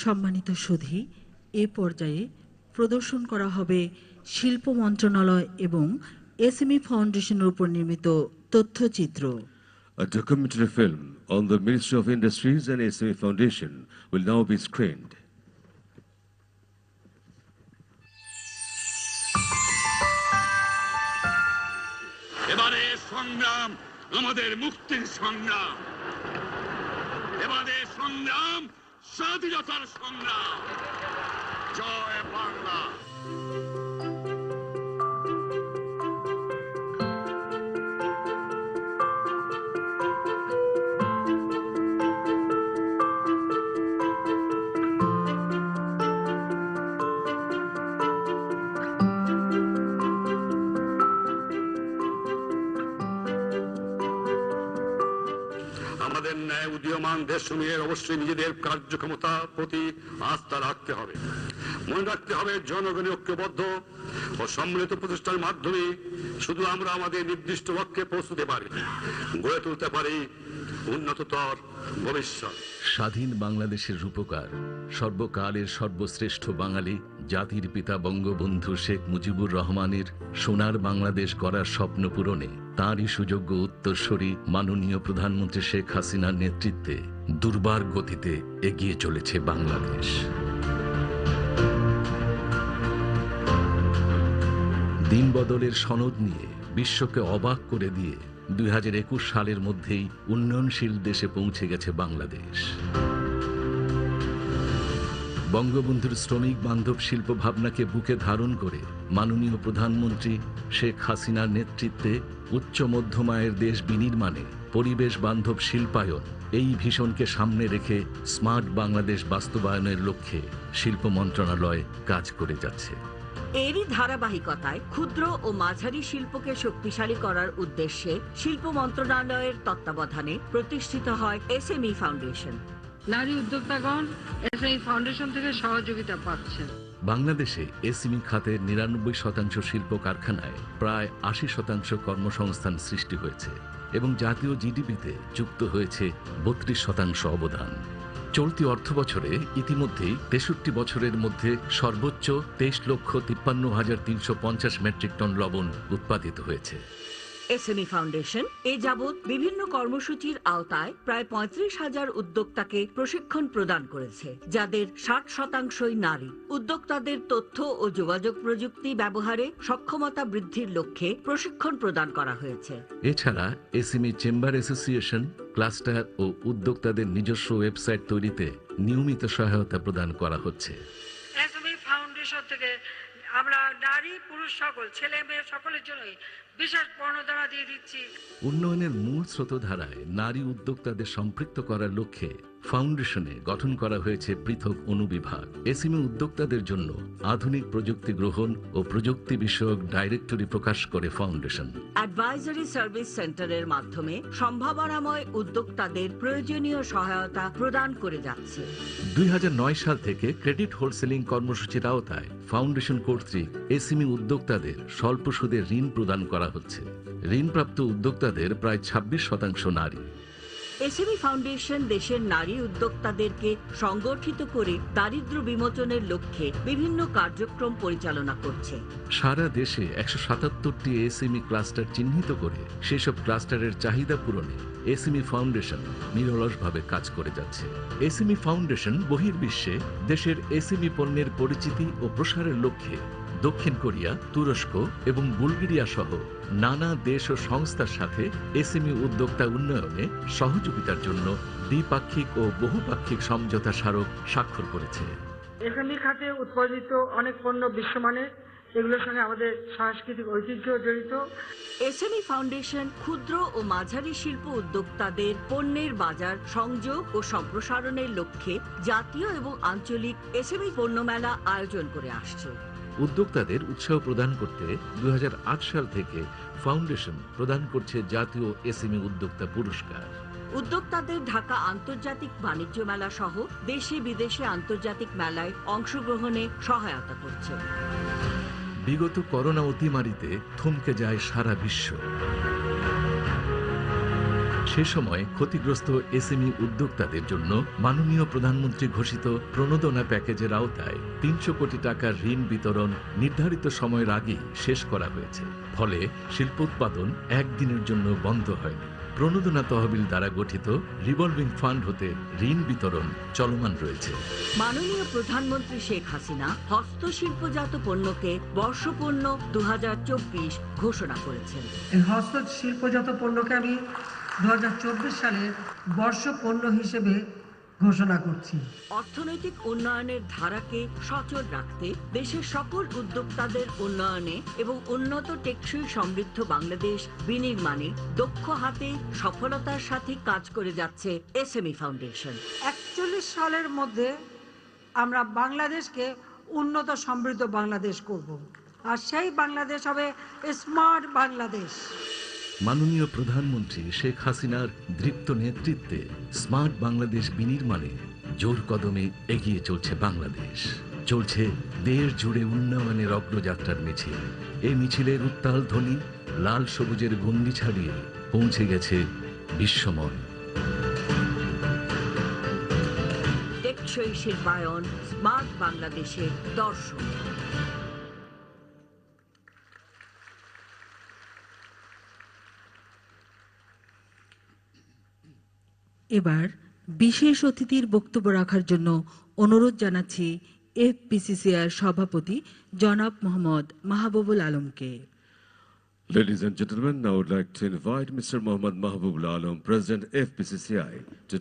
সম্মানিত সুধী এ পর্যায়ে প্রদর্শন করা হবে শিল্প মন্ত্রণালয় এবং এসএমই ফাউন্ডেশনের উপর নির্মিত তথ্যচিত্র A documentary film on the Ministry of Industries and SME Foundation will now be screened. এবারে সংগ্রাম আমাদের মুক্তির সংগ্রাম এবারে সংগ্রাম স্বাধীনতার সংগ্রাম। জয় বাংলা। উদীয়মান দেশসমূহের অবশ্যই নিজেদের কার্যক্ষমতা প্রতি আস্থা রাখতে হবে। মনে রাখতে হবে জনগণের ঐক্যবদ্ধ ও সম্মিলিত প্রচেষ্টার মাধ্যমে শুধু আমরা আমাদের নির্দিষ্ট লক্ষ্যে পৌঁছতে পারি, গড়ে তুলতে পারি উন্নততর ভবিষ্যৎ। স্বাধীন বাংলাদেশের রূপকার, সর্বকালের সর্বশ্রেষ্ঠ বাঙালি জাতির পিতা বঙ্গবন্ধু শেখ মুজিবুর রহমানের সোনার বাংলাদেশ গড়ার স্বপ্ন পূরণে তাঁরই সুযোগ্য উত্তরসূরি মাননীয় প্রধানমন্ত্রী শেখ হাসিনার নেতৃত্বে দুর্বার গতিতে এগিয়ে চলেছে বাংলাদেশ। দিন বদলের সনদ নিয়ে বিশ্বকে অবাক করে দিয়ে দুই হাজার একুশ সালের মধ্যেই উন্নয়নশীল দেশে পৌঁছে গেছে বাংলাদেশ। বঙ্গবন্ধুর শ্রমিক বান্ধব শিল্প ভাবনাকে বুকে ধারণ করে মাননীয় প্রধানমন্ত্রী শেখ হাসিনার নেতৃত্বে উচ্চ মধ্যম আয়ের দেশ বিনির্মাণে পরিবেশ বান্ধব শিল্পায়ন এই ভীষণকে সামনে রেখে স্মার্ট বাংলাদেশ বাস্তবায়নের লক্ষ্যে শিল্প মন্ত্রণালয় কাজ করে যাচ্ছে। এরই ধারাবাহিকতায় ক্ষুদ্র ও মাঝারি শিল্পকে শক্তিশালী করার উদ্দেশ্যে শিল্প মন্ত্রণালয়ের তত্ত্বাবধানে প্রতিষ্ঠিত হয় এসএমই ফাউন্ডেশন। নারী উদ্যোক্তাগণ এসআই ফাউন্ডেশন থেকে সহযোগিতা পাচ্ছেন। বাংলাদেশে এসিমি খাতের নিরানব্বই শতাংশ শিল্প কারখানায় প্রায় আশি শতাংশ কর্মসংস্থান সৃষ্টি হয়েছে এবং জাতীয় জিডিপিতে যুক্ত হয়েছে বত্রিশ শতাংশ অবদান। চলতি অর্থ বছরে ইতিমধ্যেই তেষট্টি বছরের মধ্যে সর্বোচ্চ তেইশ লক্ষ তিপ্পান্ন হাজার তিনশো পঞ্চাশ মেট্রিক টন লবণ উৎপাদিত হয়েছে। এসএমই ফাউন্ডেশন এ যাবৎ বিভিন্ন কর্মসূচির আওতায় প্রায় পঁয়ত্রিশ হাজার উদ্যোক্তাকে প্রশিক্ষণ প্রদান করেছে যাদের ষাট শতাংশই নারী। উদ্যোক্তাদের তথ্য ও যোগাযোগ প্রযুক্তি ব্যবহারে সক্ষমতা বৃদ্ধির লক্ষ্যে প্রশিক্ষণ প্রদান করা হয়েছে। এছাড়া এসিমি চেম্বার অ্যাসোসিয়েশন ক্লাস্টার ও উদ্যোক্তাদের নিজস্ব ওয়েবসাইট তৈরিতে নিয়মিত সহায়তা প্রদান করা হচ্ছে। এসএমই ফাউন্ডেশন থেকে আমরা নারী, পুরুষ, সকল, ছেলে, মেয়ে, সকলের জন্যই বিশেষ প্রণোদনা দিয়ে দিচ্ছি। উন্নয়নের মূল স্রোতধারায় নারী উদ্যোক্তাদের সম্পৃক্ত করার লক্ষ্যে ফাউন্ডেশনে গঠন করা হয়েছে পৃথক অনুবিভাগ। এসিমি উদ্যোক্তাদের জন্য আধুনিক প্রযুক্তি গ্রহণ ও প্রযুক্তি বিষয়ক ডাইরেক্টরি প্রকাশ করে ফাউন্ডেশন। অ্যাডভাইজারি সার্ভিস সেন্টারের মাধ্যমে সম্ভাবনাময় উদ্যোক্তাদের প্রয়োজনীয় সহায়তা প্রদান করে যাচ্ছে। দুই হাজার নয় সাল থেকে ক্রেডিট হোলসেলিং কর্মসূচির আওতায় ফাউন্ডেশন কর্তৃক এসিমি উদ্যোক্তাদের স্বল্প সুদে ঋণ প্রদান করা হচ্ছে। ঋণপ্রাপ্ত উদ্যোক্তাদের প্রায় ছাব্বিশ শতাংশ নারী। এসএমই ফাউন্ডেশন দেশের নারী উদ্যোক্তাদেরকে সংগঠিত করে দারিদ্র বিমোচনের লক্ষ্যে বিভিন্ন কার্যক্রম পরিচালনা করছে। সারা দেশে একশো সাতাত্তরটি এসএমই ক্লাস্টার চিহ্নিত করে সেসব ক্লাস্টারের চাহিদা পূরণে এসএমই ফাউন্ডেশন নিরলসভাবে কাজ করে যাচ্ছে। এসএমই ফাউন্ডেশন বহির্বিশ্বে দেশের এসএমই পণ্যের পরিচিতি ও প্রসারের লক্ষ্যে দক্ষিণ কোরিয়া তুরস্ক এবং বুলগেরিয়া সহ নানা দেশ ও সংস্থার সাথে এসএমই উদ্যোক্তা উন্নয়নে সহযোগিতার জন্য দ্বিপাক্ষিক ও বহুপাক্ষিক সমঝোতা স্মারক স্বাক্ষর করেছে। এসএমই খাতে উৎপাদিত অনেক পণ্য বিশ্বমানের এগুলোর সঙ্গে আমাদের সাংস্কৃতিক ঐতিহ্য জড়িত। এসএমই ফাউন্ডেশন ক্ষুদ্র ও মাঝারি শিল্প উদ্যোক্তাদের পণ্যের বাজার সংযোগ ও সম্প্রসারণের লক্ষ্যে জাতীয় এবং আঞ্চলিক এসএমই পণ্য মেলা আয়োজন করে আসছে। উদ্যোক্তাদের উৎসাহ প্রদান করতে দু হাজার আট সাল থেকে ফাউন্ডেশন প্রদান করছে জাতীয় এসএমই উদ্যোক্তা পুরস্কার। উদ্যোক্তাদের ঢাকা আন্তর্জাতিক বাণিজ্য মেলা সহ দেশে বিদেশে আন্তর্জাতিক মেলায় অংশগ্রহণে সহায়তা করছে। বিগত করোনা অতিমারিতে থমকে যায় সারা বিশ্ব। সে সময় ক্ষতিগ্রস্ত এসএমই উদ্যোক্তাদের জন্য মাননীয় প্রধানমন্ত্রী ঘোষিত প্রণোদনা প্যাকেজের আওতায় তিনশো কোটি টাকার ঋণ বিতরণ নির্ধারিত সময়ের আগেই শেষ করা হয়েছে। ফলে শিল্পোৎপাদন একদিনের জন্য বন্ধ হয়নি। প্রণোদনা তহবিল দ্বারা গঠিত রিভলভিং ফান্ড হতে ঋণ বিতরণ চলমান রয়েছে। মাননীয় প্রধানমন্ত্রী শেখ হাসিনা হস্তশিল্পজাত পণ্যকে বর্ষপণ্য দু ঘোষণা করেছেন। এই হস্তশিল্পজাত পণ্যকে আমি দু সালের বর্ষ পণ্য হিসেবে ঘোষণা করছি। অর্থনৈতিক উন্নয়নের ধারাকে সচল রাখতে দেশের সকল উদ্যোক্তাদের উন্নয়নে এবং উন্নত টেকসই সমৃদ্ধ বাংলাদেশ বিনির্মাণে দক্ষ হাতে সফলতার সাথে কাজ করে যাচ্ছে এসএমই ফাউন্ডেশন। একচল্লিশ সালের মধ্যে আমরা বাংলাদেশকে উন্নত সমৃদ্ধ বাংলাদেশ করব। আর সেই বাংলাদেশ হবে স্মার্ট বাংলাদেশ। মাননীয় প্রধানমন্ত্রী শেখ হাসিনার দৃপ্ত নেতৃত্বে স্মার্ট বাংলাদেশ বিনির্মাণে জোর কদমে এগিয়ে চলছে বাংলাদেশ। চলছে দেশ জুড়ে উন্নয়নের অগ্রযাত্রার মিছিল। এই মিছিলের উত্তাল ধ্বনি লাল সবুজের গণ্ডি ছাড়িয়ে পৌঁছে গেছে বিশ্বময়। শিল্পায়ন, স্মার্ট বাংলাদেশের দর্শন। এবার বিশেষ অতিথির বক্তব্য রাখার জন্য অনুরোধ জানাচ্ছি এফপিসিসিআর সভাপতি জনাব মোহাম্মদ মাহবুবুল আলমকে Ladies and gentlemen, I would like to invite Mr. Mohammad Mahbubul Alam, President FPCCI, to